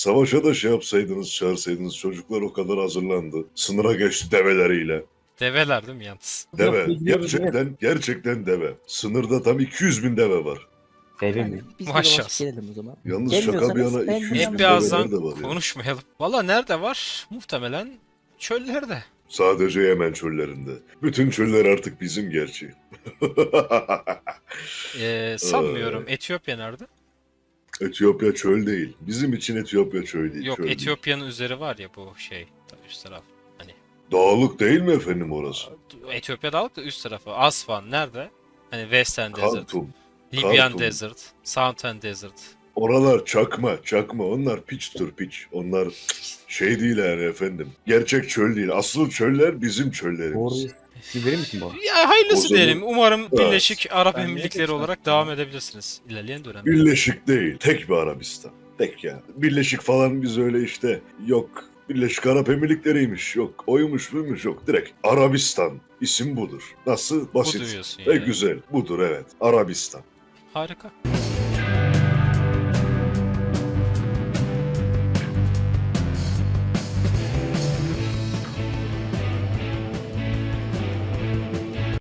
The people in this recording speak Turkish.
Savaşa da şey yapsaydınız, çağırsaydınız. Çocuklar o kadar hazırlandı. Sınıra geçti develeriyle. Develer değil mi yalnız? Deve. Yok, gerçekten, gerçekten deve. Sınırda tam 200 bin deve var. Deve mi? biz Maşallah. gelelim o zaman. Yalnız şaka bir Gelmiyorsanız yana ben 200 bir bin Hep bir develer de var ya. konuşmayalım. Valla nerede var? Muhtemelen çöllerde. Sadece Yemen çöllerinde. Bütün çöller artık bizim gerçi. Ee, sanmıyorum. Etiyopya nerede? Etiyopya çöl değil. Bizim için Etiyopya çöl değil. Yok çöl. Etiyopya'nın üzeri var ya bu şey. Üst taraf. Dağlık değil mi efendim orası? Etiyopya dağlık da üst tarafı. Aswan nerede? Hani Western Desert. Kartum. Libyan. Desert. Southern Desert. Oralar çakma, çakma. Onlar piçtir piç. Onlar şey değil yani efendim. Gerçek çöl değil. Asıl çöller bizim çöllerimiz. Bir verir misin bana? Ya hayırlısı zaman- diyelim. Umarım Evet. Birleşik Arap Ben niye Emirlikleri geçmem? olarak devam edebilirsiniz ilerleyen dönemde. Birleşik değil. Tek bir Arabistan. Tek ya. Birleşik falan biz öyle işte yok. Birleşik Arap Emirlikleri'ymiş. Yok. Oymuş buymuş yok. Direkt Arabistan. İsim budur. Nasıl? Bu Basit. duyuyorsun Ve yani. güzel. Budur evet. Arabistan. Harika.